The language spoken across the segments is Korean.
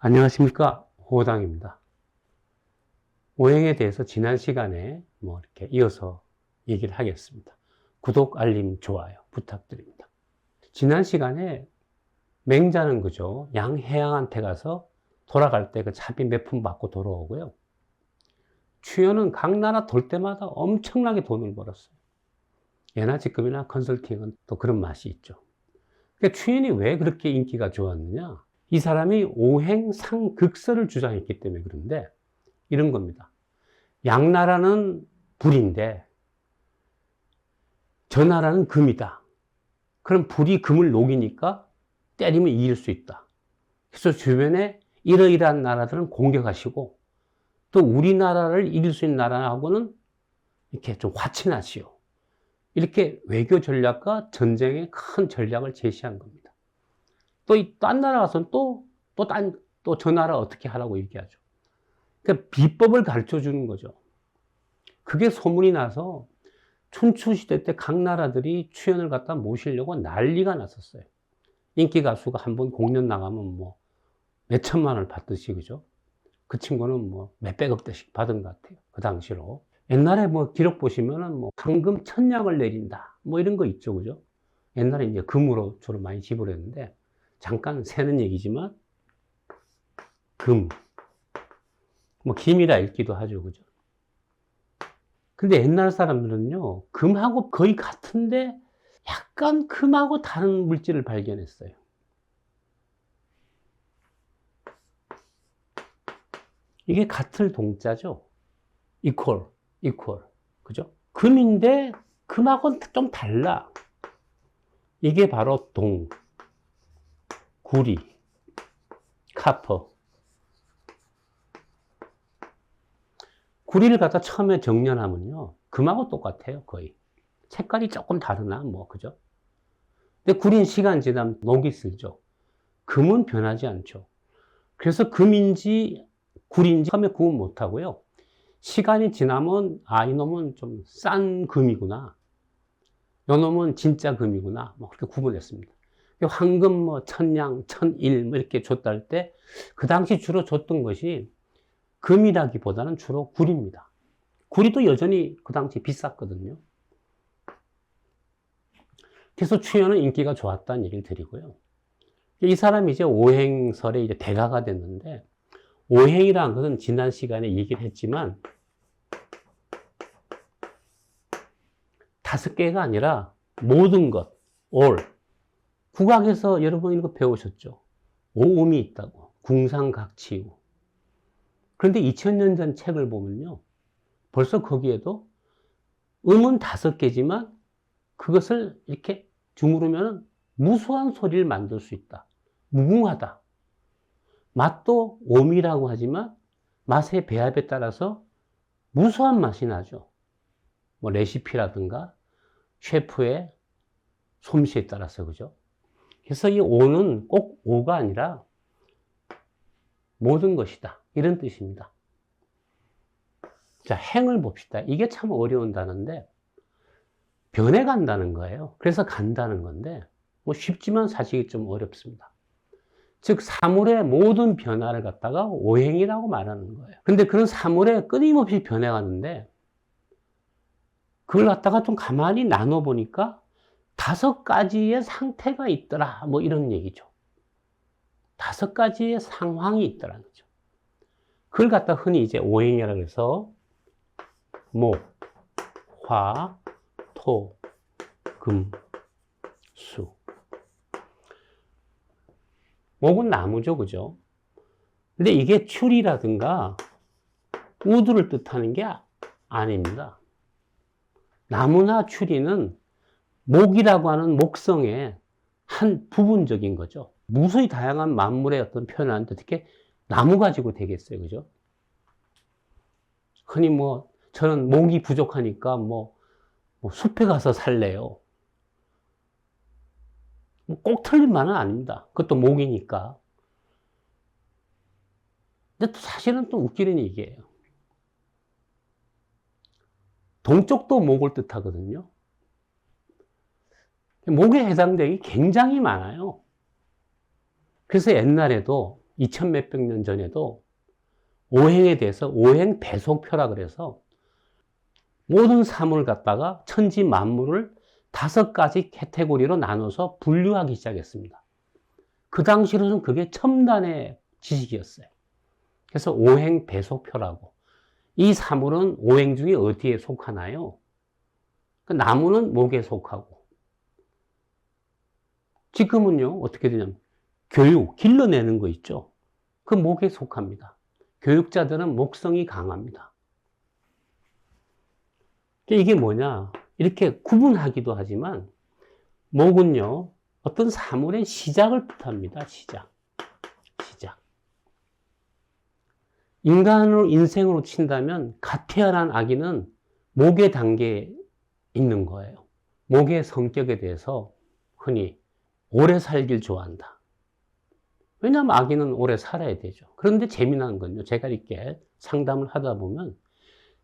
안녕하십니까 호당입니다. 오행에 대해서 지난 시간에 뭐 이렇게 이어서 얘기를 하겠습니다. 구독, 알림, 좋아요 부탁드립니다. 지난 시간에 맹자는 그죠 양해양한테 가서 돌아갈 때 그 차비 몇 푼 받고 돌아오고요. 추연은 각 나라 돌 때마다 엄청나게 돈을 벌었어요. 예나 직급이나 컨설팅은 또 그런 맛이 있죠. 그러니까 추연이 왜 그렇게 인기가 좋았느냐? 이 사람이 오행상극설을 주장했기 때문에 그런데 이런 겁니다. 양나라는 불인데 저 나라는 금이다. 그럼 불이 금을 녹이니까 때리면 이길 수 있다. 그래서 주변에 이러이러한 나라들은 공격하시고 또 우리나라를 이길 수 있는 나라하고는 이렇게 좀 화친하시오. 이렇게 외교 전략과 전쟁의 큰 전략을 제시한 겁니다. 또이딴 나라 가서는 또, 또 딴, 또 저 나라 어떻게 하라고 얘기하죠. 그러니까 비법을 가르쳐 주는 거죠. 그게 소문이 나서 춘추시대 때 각 나라들이 추연을 갖다 모시려고 난리가 났었어요. 인기 가수가 한 번 공연 나가면 뭐 몇천만 원을 받듯이, 그죠? 그 친구는 뭐 몇백억 대씩 받은 것 같아요. 그 당시로. 옛날에 뭐 기록 보시면은 뭐 황금 천냥을 내린다. 뭐 이런 거 있죠. 그죠? 옛날에 이제 금으로 주로 많이 지불했는데 잠깐 새는 얘기지만 금. 뭐 김이라 읽기도 하죠. 그죠? 근데 옛날 사람들은요, 금하고 거의 같은데 약간 금하고 다른 물질을 발견했어요. 이게 같을 동자죠. equal, equal. 그죠? 금인데 금하고는 좀 달라. 이게 바로 동, 구리, 카퍼. 구리를 갖다 처음에 정렬하면요. 금하고 똑같아요, 거의. 색깔이 조금 다르나, 뭐, 그죠? 근데 구리는 시간 지나면 녹이 슬죠. 금은 변하지 않죠. 그래서 금인지 구리인지 처음에 구분 못 하고요. 시간이 지나면, 아, 이놈은 좀 싼 금이구나. 요놈은 진짜 금이구나. 뭐, 그렇게 구분했습니다. 황금 뭐 천냥, 천일 뭐 이렇게 줬다 할때그 당시 주로 줬던 것이 금이라기보다는 주로 구리입니다. 구리도 여전히 그 당시 비쌌거든요. 그래서 추연은 인기가 좋았다는 얘기를 드리고요. 이 사람이 이제 오행설의 이제 대가가 됐는데 오행이라는 것은 지난 시간에 얘기를 했지만 다섯 개가 아니라 모든 것, all. 국악에서 여러분 이거 배우셨죠? 오음이 있다고. 궁상각치유. 그런데 2000년 전 책을 보면요. 벌써 거기에도 음은 다섯 개지만 그것을 이렇게 주무르면 무수한 소리를 만들 수 있다. 무궁하다. 맛도 오미라고 하지만 맛의 배합에 따라서 무수한 맛이 나죠. 뭐 레시피라든가 셰프의 솜씨에 따라서 그죠. 그래서 이 오는 꼭 오가 아니라 모든 것이다. 이런 뜻입니다. 자, 행을 봅시다. 이게 참 어려운 단어인데, 변해간다는 거예요. 그래서 간다는 건데, 뭐 쉽지만 사실 좀 어렵습니다. 즉, 사물의 모든 변화를 갖다가 오행이라고 말하는 거예요. 근데 그런 사물에 끊임없이 변해가는데, 그걸 갖다가 좀 가만히 나눠보니까 다섯 가지의 상태가 있더라. 뭐 이런 얘기죠. 다섯 가지의 상황이 있더라는 거죠. 그걸 갖다 흔히 이제 오행이라고 해서 목, 화, 토, 금, 수. 목은 나무죠, 그죠? 근데 이게 추리라든가 우두를 뜻하는 게 아닙니다. 나무나 추리는 목이라고 하는 목성의 한 부분적인 거죠. 무수히 다양한 만물의 어떤 표현을 하는데 어떻게 나무 가지고 되겠어요. 그죠? 흔히 뭐, 저는 목이 부족하니까 뭐, 뭐 숲에 가서 살래요. 뭐꼭 틀린 말은 아닙니다. 그것도 목이니까. 근데 또 사실은 또 웃기는 얘기예요. 동쪽도 목을 뜻하거든요. 목에 해당되기 굉장히 많아요. 그래서 옛날에도 2000 몇백 년 전에도 오행에 대해서 오행 배속표라 그래서 모든 사물을 갖다가 천지 만물을 다섯 가지 카테고리로 나눠서 분류하기 시작했습니다. 그 당시로는 그게 첨단의 지식이었어요. 그래서 오행 배속표라고. 이 사물은 오행 중에 어디에 속하나요? 그 나무는 목에 속하고. 지금은요, 어떻게 되냐면, 교육, 길러내는 거 있죠? 그 목에 속합니다. 교육자들은 목성이 강합니다. 이게 뭐냐? 이렇게 구분하기도 하지만, 목은요, 어떤 사물의 시작을 뜻합니다. 시작. 시작. 인간으로, 인생으로 친다면, 갓 태어난 아기는 목의 단계에 있는 거예요. 목의 성격에 대해서 흔히 오래 살길 좋아한다. 왜냐하면 아기는 오래 살아야 되죠. 그런데 재미난 건요. 제가 이렇게 상담을 하다 보면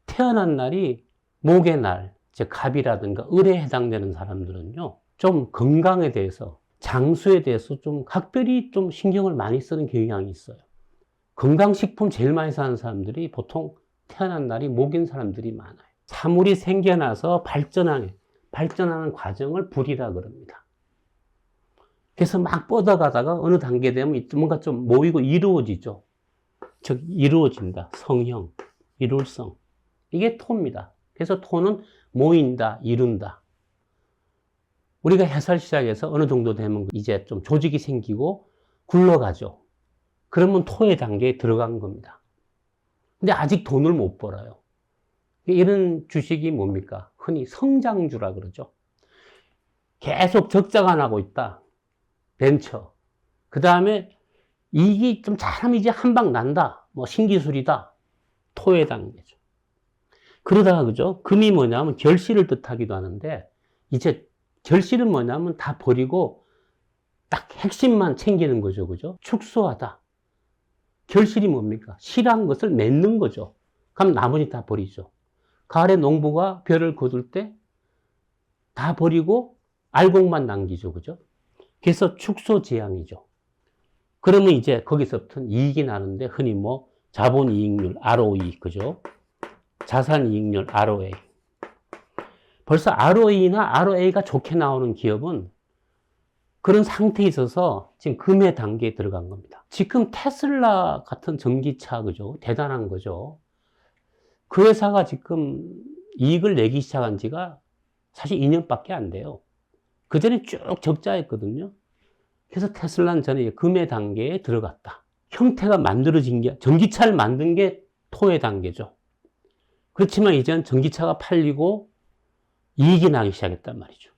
태어난 날이 목의 날, 즉 갑이라든가 을에 해당되는 사람들은요. 좀 건강에 대해서 장수에 대해서 좀 각별히 좀 신경을 많이 쓰는 경향이 있어요. 건강식품 제일 많이 사는 사람들이 보통 태어난 날이 목인 사람들이 많아요. 사물이 생겨나서 발전하는, 발전하는 과정을 불이라 그럽니다. 그래서 막 뻗어가다가 어느 단계 되면 뭔가 좀 모이고 이루어지죠. 즉, 이루어진다. 성형, 이룰성. 이게 토입니다. 그래서 토는 모인다, 이룬다. 우리가 해설 시작해서 어느 정도 되면 이제 좀 조직이 생기고 굴러가죠. 그러면 토의 단계에 들어간 겁니다. 근데 아직 돈을 못 벌어요. 이런 주식이 뭡니까? 흔히 성장주라 그러죠. 계속 적자가 나고 있다. 벤처. 그 다음에 이익이 좀 잘하면 이제 한 방 난다. 뭐 신기술이다. 토의 단계죠. 그러다가 그죠? 금이 뭐냐면 결실을 뜻하기도 하는데 이제 결실은 뭐냐면 다 버리고 딱 핵심만 챙기는 거죠. 그죠? 축소하다. 결실이 뭡니까? 실한 것을 맺는 거죠. 그럼 나머지 다 버리죠. 가을에 농부가 벼를 거둘 때 다 버리고 알곡만 남기죠. 그죠? 그래서 축소 제한이죠. 그러면 이제 거기서부터 이익이 나는데 흔히 뭐 자본 이익률 ROE 그죠? 자산 이익률 ROA. 벌써 ROE나 ROA가 좋게 나오는 기업은 그런 상태에 있어서 지금 금의 단계에 들어간 겁니다. 지금 테슬라 같은 전기차 그죠? 대단한 거죠. 그 회사가 지금 이익을 내기 시작한 지가 사실 2년밖에 안 돼요. 그 전에 쭉 적자였거든요. 그래서 테슬라는 전에 금의 단계에 들어갔다. 형태가 만들어진 게, 전기차를 만든 게 토의 단계죠. 그렇지만 이제는 전기차가 팔리고 이익이 나기 시작했단 말이죠.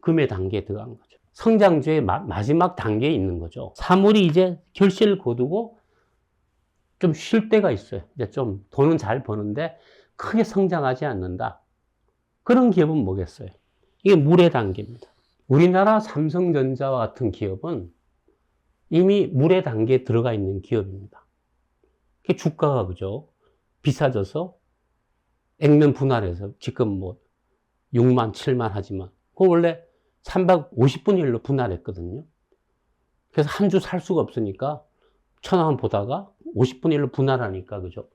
금의 단계에 들어간 거죠. 성장주의 마, 지막 단계에 있는 거죠. 사물이 이제 결실을 거두고 좀 쉴 때가 있어요. 이제 좀 돈은 잘 버는데 크게 성장하지 않는다. 그런 기업은 뭐겠어요? 이게 물의 단계입니다. 우리나라 삼성전자와 같은 기업은 이미 물의 단계에 들어가 있는 기업입니다. 주가가 그죠? 비싸져서 액면 분할해서 지금 뭐 6만, 7만 하지만 그 원래 350분의 1로 분할했거든요. 그래서 한 주 살 수가 없으니까 천원 보다가 50분의 1로 분할하니까 그죠?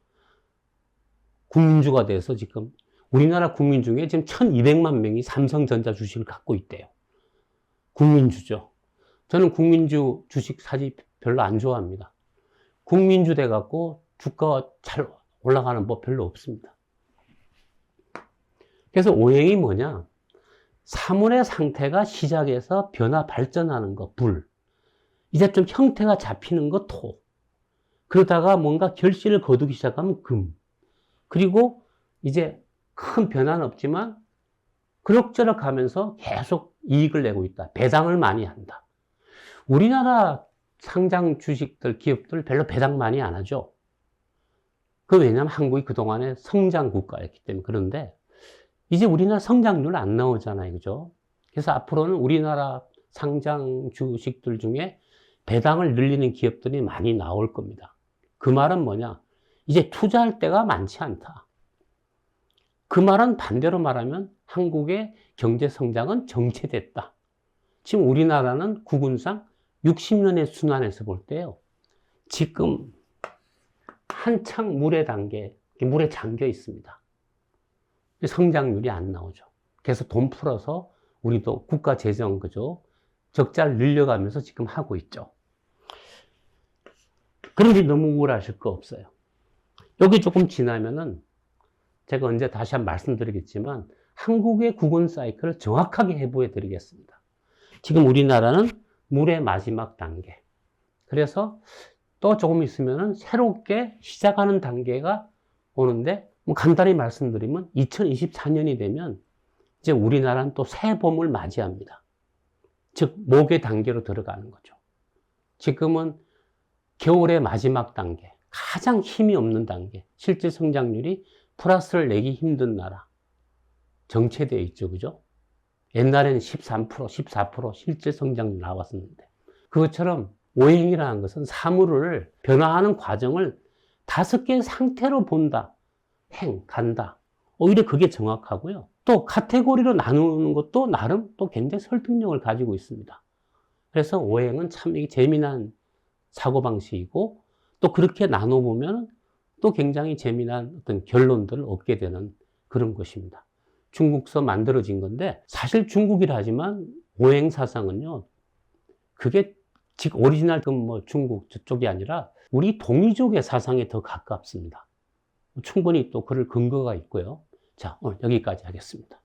국민주가 돼서 지금 우리나라 국민 중에 지금 1200만 명이 삼성전자 주식을 갖고 있대요. 국민주죠. 저는 국민주 주식 사지 별로 안 좋아합니다. 국민주 돼갖고 주가가 잘 올라가는 법 별로 없습니다. 그래서 오행이 뭐냐? 사물의 상태가 시작해서 변화 발전하는 거, 불. 이제 좀 형태가 잡히는 거, 토. 그러다가 뭔가 결실을 거두기 시작하면 금. 그리고 이제 큰 변화는 없지만 그럭저럭 하면서 계속 이익을 내고 있다. 배당을 많이 한다. 우리나라 상장 주식들, 기업들 별로 배당 많이 안 하죠. 그 왜냐면 한국이 그동안에 성장 국가였기 때문에 그런데 이제 우리나라 성장률 안 나오잖아요. 그죠? 그래서 앞으로는 우리나라 상장 주식들 중에 배당을 늘리는 기업들이 많이 나올 겁니다. 그 말은 뭐냐? 이제 투자할 때가 많지 않다. 그 말은 반대로 말하면 한국의 경제 성장은 정체됐다. 지금 우리나라는 구군상 60년의 순환에서 볼 때요. 지금 한창 물의 단계, 물에 잠겨 있습니다. 성장률이 안 나오죠. 그래서 돈 풀어서 우리도 국가 재정 그죠? 적자를 늘려가면서 지금 하고 있죠. 그런데 너무 우울하실 거 없어요. 여기 조금 지나면은 제가 언제 다시 한번 말씀드리겠지만 한국의 국원 사이클을 정확하게 해보여 드리겠습니다. 지금 우리나라는 물의 마지막 단계. 그래서 또 조금 있으면은 새롭게 시작하는 단계가 오는데 뭐 간단히 말씀드리면 2024년이 되면 이제 우리나라는 또 새 봄을 맞이합니다. 즉 목의 단계로 들어가는 거죠. 지금은 겨울의 마지막 단계, 가장 힘이 없는 단계, 실제 성장률이 플러스를 내기 힘든 나라 정체되어 있죠, 그죠? 옛날에는 13%, 14% 실제 성장률 나왔었는데 그것처럼 오행이라는 것은 사물을 변화하는 과정을 다섯 개의 상태로 본다. 행, 간다. 오히려 그게 정확하고요. 또 카테고리로 나누는 것도 나름 또 굉장히 설득력을 가지고 있습니다. 그래서 오행은 참 재미난 사고방식이고 또 그렇게 나눠보면 또 굉장히 재미난 어떤 결론들을 얻게 되는 그런 것입니다. 중국서 만들어진 건데 사실 중국이라 하지만 오행 사상은요. 그게 즉 오리지널 그뭐 중국 저쪽이 아니라 우리 동이족의 사상에 더 가깝습니다. 충분히 또 그럴 근거가 있고요. 자, 오늘 여기까지 하겠습니다.